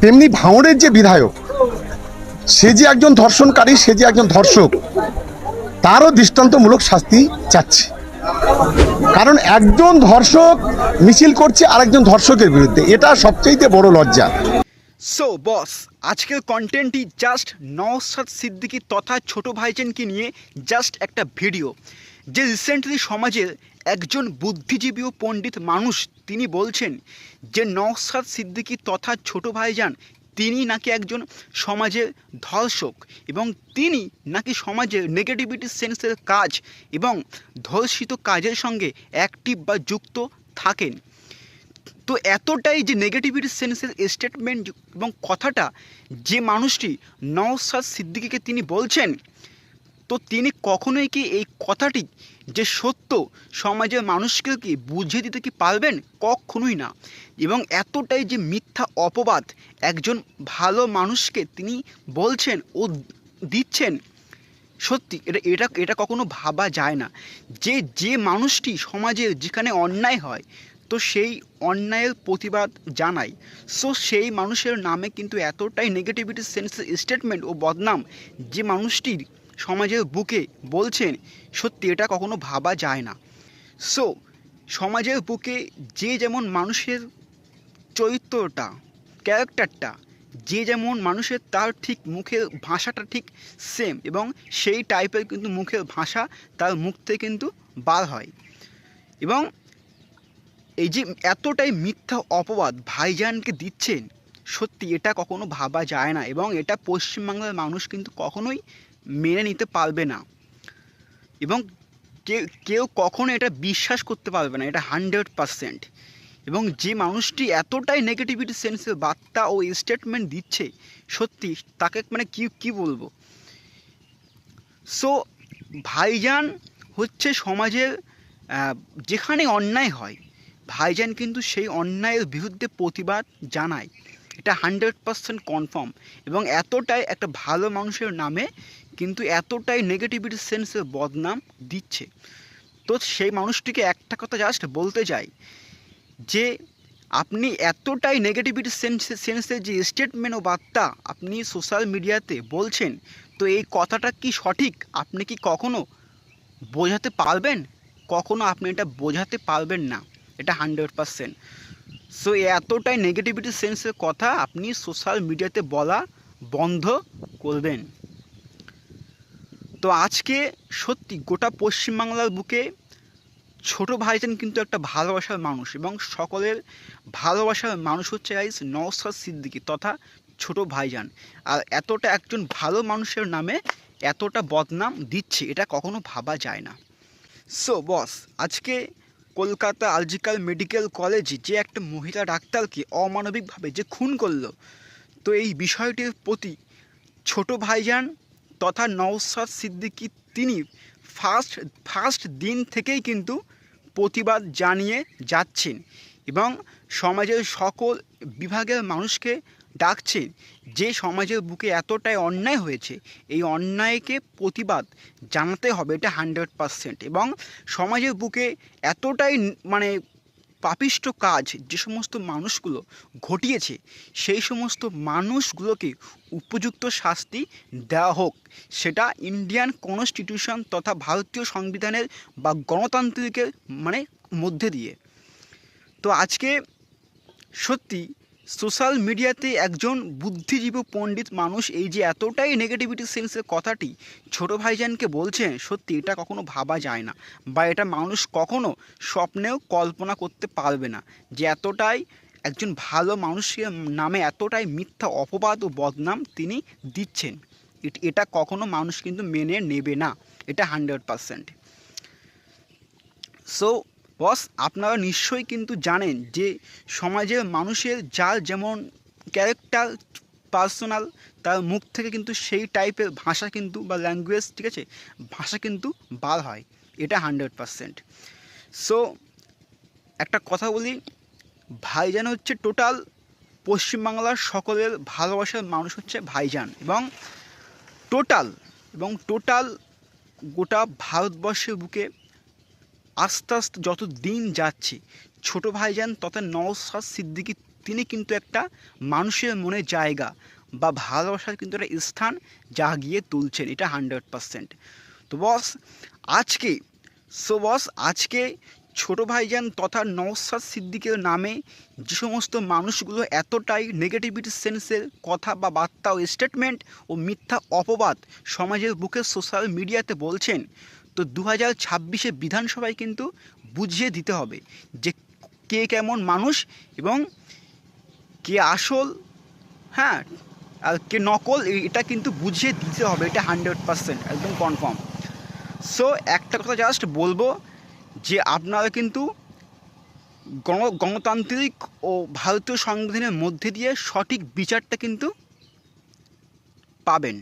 তেমনি ভাঙড়ের যে বিধায়ক, সে যে একজন ধর্ষণকারী, সে যে একজন ধর্ষক, তারও দৃষ্টান্তমূলক শাস্তি চাচ্ছে। কারণ একজন ধর্ষক মিছিল করছে আরেকজন ধর্ষকের বিরুদ্ধে, এটা সবচেয়ে বড় লজ্জা। সো বস আজকের কন্টেন্টটি জাস্ট নওসাদ সিদ্দিকী তথা ছোট ভাইজানকে নিয়ে জাস্ট একটা ভিডিও যে রিসেন্টলি সমাজের একজন বুদ্ধিজীবী ও পণ্ডিত মানুষ তিনি বলছেন যে নওসাদ সিদ্দিকী তথা ছোট ভাইজান তিনি নাকি একজন সমাজের ধর্ষক এবং তিনি নাকি সমাজের নেগেটিভিটি সেন্সের কাজ এবং ধর্ষিত কাজের সঙ্গে অ্যাক্টিভ বা যুক্ত থাকেন। তো এতটাই যে নেগেটিভিটি সেন্সের স্টেটমেন্ট এবং কথাটা যে মানুষটি নওসাদ সিদ্দিকিকে তিনি বলছেন তো তিনি কখনোই কি এই কথাটি যে সত্য সমাজের মানুষকে কি বুঝিয়ে দিতে কি পারবেন? কখনোই না। এবং এতটাই যে মিথ্যা অপবাদ একজন ভালো মানুষকে তিনি বলছেন ও দিচ্ছেন, সত্যি এটা এটা এটা কখনো ভাবা যায় না। যে যে মানুষটি সমাজে যেখানে অন্যায় হয়, তো সেই অন্যায়ের প্রতিবাদ জানায়। সো সেই মানুষের নামে কিন্তু এতটাই নেগেটিভিটি সেন্সের স্টেটমেন্ট ও বদনাম যে মানুষটির সমাজের বুকে বলছেন, সত্যি এটা কখনো ভাবা যায় না। সো সমাজের বুকে যে যেমন মানুষের চরিত্রটা, ক্যারেক্টারটা, যে যেমন মানুষের তার ঠিক মুখের ভাষাটা ঠিক সেম এবং সেই টাইপের কিন্তু মুখের ভাষা তার মুখ থেকে কিন্তু বার হয়। এবং এই যে এতটাই মিথ্যা অপবাদ ভাইজানকে দিচ্ছেন, সত্যি এটা কখনো ভাবা যায় না এবং এটা পশ্চিমবাংলার মানুষ কিন্তু কখনোই মেনে নিতে পারবে না। এবং কেউ কেউ কখনো এটা বিশ্বাস করতে পারবে না, এটা হান্ড্রেড পারসেন্ট। এবং যে মানুষটি এতটাই নেগেটিভিটি সেন্সের বার্তা ও স্টেটমেন্ট দিচ্ছে, সত্যি তাকে মানে কি কি বলব? সো ভাইজান হচ্ছে সমাজের যেখানে অন্যায় হয়, ভাইজান কিন্তু সেই অন্যায়ের বিরুদ্ধে প্রতিবাদ জানায়। এটা হান্ড্রেড পার্সেন্ট কনফার্ম এবং এতটাই একটা ভালো মানুষের নামে কিন্তু এতটাই নেগেটিভিটি সেন্সের বদনাম দিচ্ছে। তো সেই মানুষটিকে একটা কথা জাস্ট বলতে চাই যে, আপনি এতটাই নেগেটিভিটি সেন্সে সেন্সের যে স্টেটমেন্ট ও বার্তা আপনি সোশ্যাল মিডিয়াতে বলছেন, তো এই কথাটা কি সঠিক? আপনি কি কখনো বোঝাতে পারবেন? কখনো আপনি এটা বোঝাতে পারবেন না। এটা হান্ড্রেড পারসেন্ট সো এতটাই নেগেটিভিটি সেন্সের কথা আপনি সোশ্যাল মিডিয়াতে বলা বন্ধ করবেন। তো আজকে সত্যি গোটা পশ্চিমবাংলার বুকে ছোট ভাইজান কিন্তু একটা ভালোবাসার মানুষ এবং সকলের ভালোবাসার মানুষ হচ্ছে গাইস নওসাদ সিদ্দিকি তথা ছোট ভাইজান। আর এতটা একজন ভালো মানুষের নামে এতটা বদনাম দিচ্ছে, এটা কখনো ভাবা যায় না। সো বস আজকে কলকাতা আলজিক্যাল মেডিকেল কলেজে যে একটা মহিলা ডাক্তারকে অমানবিকভাবে যে খুন করল। তো এই বিষয়টির প্রতি ছোট ভাইজান তথা নওসাদ সিদ্দিকী তিনি ফার্স্ট ফার্স্ট দিন থেকেই কিন্তু প্রতিবাদ জানিয়ে যাচ্ছেন এবং সমাজের সকল বিভাগের মানুষকে ডাকছেন যে সমাজের বুকে এতটাই অন্যায় হয়েছে, এই অন্যায়কে প্রতিবাদ জানাতে হবে এটা হান্ড্রেড পারসেন্ট। এবং সমাজের বুকে এতটাই মানে পাপিষ্ট কাজ যে সমস্ত মানুষগুলো ঘটিয়েছে, সেই সমস্ত মানুষগুলোকে উপযুক্ত শাস্তি দেওয়া হোক, সেটা ইন্ডিয়ান কনস্টিটিউশন তথা ভারতীয় সংবিধানের বা গণতান্ত্রিকের মানে মধ্যে দিয়ে। তো আজকে সত্যি সোশ্যাল মিডিয়াতে একজন বুদ্ধিজীবী পণ্ডিত মানুষ এই যে এতটাই নেগেটিভিটি সেন্সের কথাটি ছোট ভাইজানকে বলছেন সত্যি এটা কখনো ভাবা যায় না বা এটা মানুষ কখনো স্বপ্নেও কল্পনা করতে পারবে না যে এতটাই একজন ভালো মানুষের নামে এতটাই মিথ্যা অপবাদ ও বদনাম তিনি দিচ্ছেন। এটা কখনো মানুষ কিন্তু মেনে নেবে না। এটা হান্ড্রেড পারসেন্ট সো বস, আপনারা নিশ্চয়ই কিন্তু জানেন যে সমাজের মানুষের যার যেমন ক্যারেক্টার পার্সোনাল তার মুখ থেকে কিন্তু সেই টাইপের ভাষা কিন্তু বা ল্যাঙ্গুয়েজ ঠিক আছে? ভাষা কিন্তু বার হয়। এটা হান্ড্রেড পারসেন্ট সো একটা কথা বলি, ভাইজান হচ্ছে টোটাল পশ্চিমবাংলার সকলের ভালোবাসার মানুষ হচ্ছে ভাইজান এবং টোটাল এবং টোটাল গোটা ভারতবর্ষের বুকে আস্তে আস্তে যত দিন যাচ্ছে, ছোট ভাইজান তথা নওসাদ সিদ্দিকি, তিনি কিন্তু একটা মানুষের মনে জায়গা বা ভালোবাসার কিন্তু একটা স্থান জাগিয়ে তুলছেন, এটা হান্ড্রেড পারসেন্ট। তো বস, আজকে, সো বস, আজকে ছোট ভাইজান তথা নওসাদ সিদ্দিকের নামে যে সমস্ত মানুষগুলো এতটাই নেগেটিভিটি সেন্সের কথা বা বার্তা ও স্টেটমেন্ট ও মিথ্যা অপবাদ সমাজের বুকে সোশ্যাল মিডিয়াতে বলছেন তো দু হাজার ছাব্বিশে বিধানসভায় কিন্তু বুঝিয়ে দিতে হবে যে কে কেমন মানুষ এবং কে আসল হ্যাঁ আর কে নকল এটা কিন্তু বুঝিয়ে দিতে হবে, এটা হান্ড্রেড পার্সেন্ট, একদম কনফার্ম। সো, একটা কথা জাস্ট বলব যে আপনারা কিন্তু গণ, গণতান্ত্রিক ও ভারতীয় সংবিধানের মধ্যে দিয়ে সঠিক বিচারটা কিন্তু পাবেন।